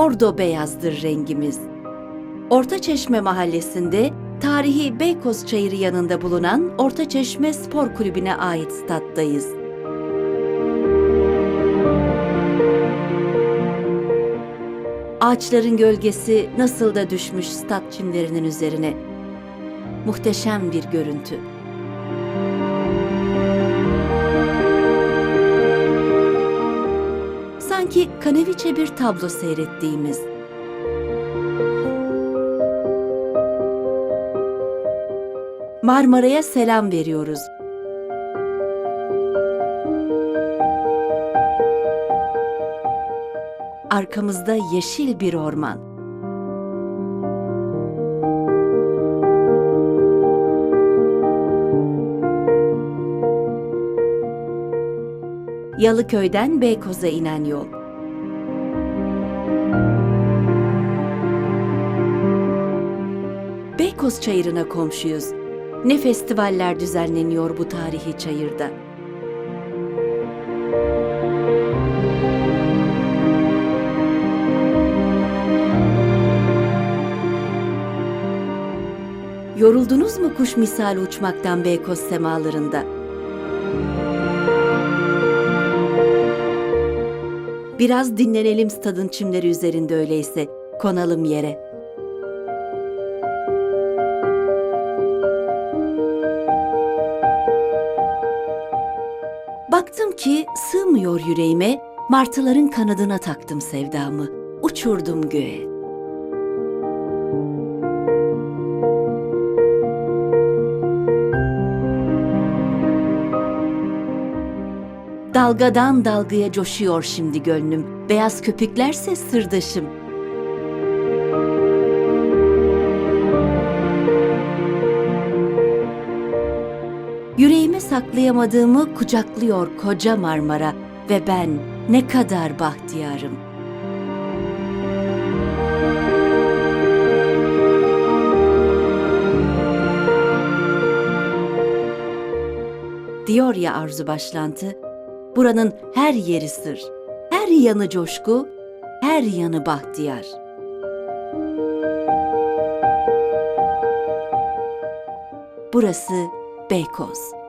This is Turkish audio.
bordo beyazdır rengimiz. Ortaçeşme mahallesinde tarihi Beykoz Çayırı yanında bulunan Ortaçeşme Spor Kulübü'ne ait stattayız. Ağaçların gölgesi nasıl da düşmüş stat çimlerinin üzerine. Muhteşem bir görüntü. Sanki kaneviçe bir tablo seyrettiğimiz. Marmara'ya selam veriyoruz. Arkamızda yeşil bir orman. Yalıköy'den Beykoz'a inen yol. Beykoz Çayırı'na komşuyuz. Ne festivaller düzenleniyor bu tarihi çayırda. Yoruldunuz mu kuş misali uçmaktan Beykoz semalarında? Biraz dinlenelim stadın çimleri üzerinde öyleyse. Konalım yere. Baktım ki sığmıyor yüreğime, martıların kanadına taktım sevdamı. Uçurdum göğe. Dalgadan dalgaya coşuyor şimdi gönlüm. Beyaz köpüklerse sırdaşım. Yüreğime saklayamadığımı kucaklıyor koca Marmara ve ben ne kadar bahtiyarım. Diyor ya Arzu Başlantı, buranın her yeri sır, her yanı coşku, her yanı bahtiyar. Burası Beykoz.